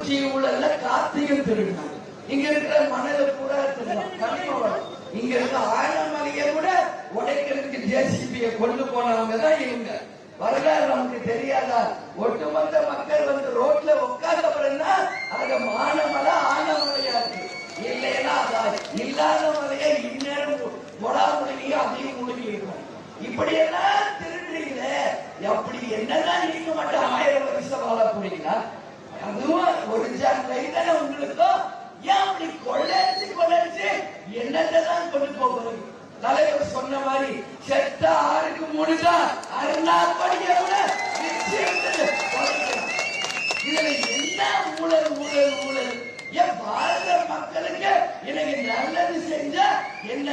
திருச்சி ஊழல்ல கார்த்திகை திருடினாங்க இங்க இருக்கிற மணல கூட இங்க இருக்க ஆழமலையை கூட உடைக்கிறதுக்கு ஜேசிபியை கொண்டு போனவங்க தான் இவங்க. வரலாறு நமக்கு தெரியாதா? ஒட்டுமொத்த மக்கள் வந்து ரோட்ல உட்கார்ந்த பிறகுனா அது மானமலை ஆனமலையா இருக்கு. இல்லைன்னா இல்லாத மலையை இந்நேரம் மொடா முழுகியும் அதையும் முழுகி இருக்கும் இப்படியெல்லாம் திருடுறீங்களே அப்படி என்னதான் நீங்க மட்டும் ஆயிரம் வருஷம் வாழ போறீங்களா? அதுவும் ஒரு ஜான்லை தானே உங்களுக்கும் ஏன் அப்படி கொள்ளடிச்சு கொள்ளடிச்சு என்னத்தை தான் கொண்டு போகிறீங்க தலைவர் சொன்ன மாதிரி செத்த ஆறுக்கு முடிஞ்சா அருணாப்படியை படிக்கிறவங்க இதுல என்ன ஊழல் ஊழல் ஊழல்? ஏன் பாரத மக்களுக்கு எனக்கு நல்லது செஞ்சா என்ன?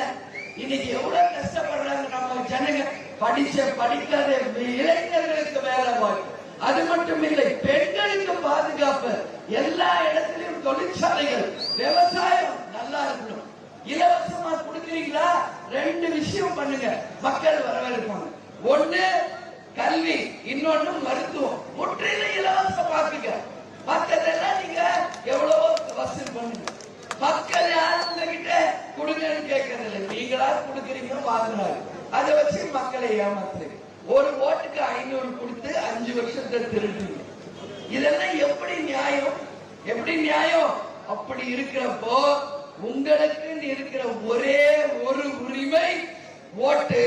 இன்னைக்கு எவ்வளவு கஷ்டப்படுறாங்க நம்ம ஜனங்க? படிச்ச படிக்காத இளைஞர் வேலை வாய்ப்பு அது மட்டும் இல்லை பெண்களுக்கு பாதுகாப்பு எல்லா இடத்திலும் தொழிற்சாலைகள் விவசாயம் நல்லா இருக்கணும். இலவசமா கொடுக்குறீங்களா? ரெண்டு விஷயம் பண்ணுங்க. மக்கள் வரவேற்பாங்க. ஒண்ணு கல்வி இன்னொன்னு மருத்துவம். முற்றிலும் இலவசமாக்குங்க. மற்றதெல்லாம் நீங்க எவ்வளவோ வசூல் பண்ணுங்க. மக்கள் யாரும் உங்ககிட்ட கொடுங்கன்னு கேட்கறது இல்லை நீங்களா கொடுக்குறீங்க வாங்குறாரு அதை வச்சு மக்களை ஏமாத்துறீங்க ஒரு ஓட்டுக்கு ஐநூறு கொடுத்து அஞ்சு வருஷத்தை திருட்டுங்க இதெல்லாம் எப்படி நியாயம்? எப்படி நியாயம்? அப்படி இருக்கிறப்போ உங்களுக்கு இருக்கிற ஒரே ஒரு உரிமை ஓட்டு.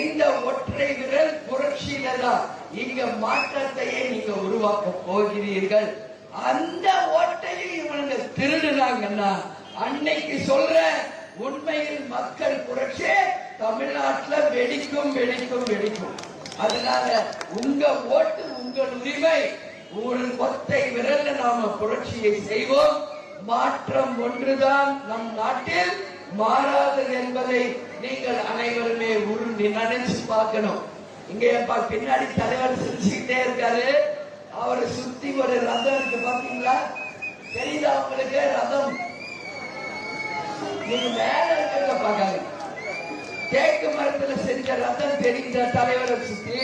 இந்த ஒற்றை விரல் புரட்சியில தான் இங்க மாற்றத்தையே நீங்க உருவாக்க போகிறீர்கள். அந்த ஓட்டையும் இவனுங்க திருடுனாங்கன்னா அன்னைக்கு சொல்ற உண்மையில் மக்கள் புரட்சி தமிழ்நாட்டில் வெடிக்கும் வெடிக்கும் வெடிக்கும். அதனால உங்க ஓட்டு உங்கள் உரிமை ஒரு ஒத்தை விரல்ல நாம புரட்சியை செய்வோம். மாற்றம் ஒன்றுதான் நம் நாட்டில் மாறாதது என்பதை நீங்கள் அனைவருமே உருண்டி நினைச்சு பார்க்கணும். இங்க பின்னாடி தலைவர் சிரிச்சுக்கிட்டே இருக்காரு. அவரை சுத்தி ஒரு ரதம் இருக்கு பாத்தீங்களா? தெரியுதா உங்களுக்கு? ரதம். நீங்க மேல இருக்கிறத பார்க்காது. தேக்கு மரத்துல செஞ்ச ரதம் தெரியுதா தலைவரை சுத்தி?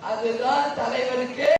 அதுதான் தலைவருக்கு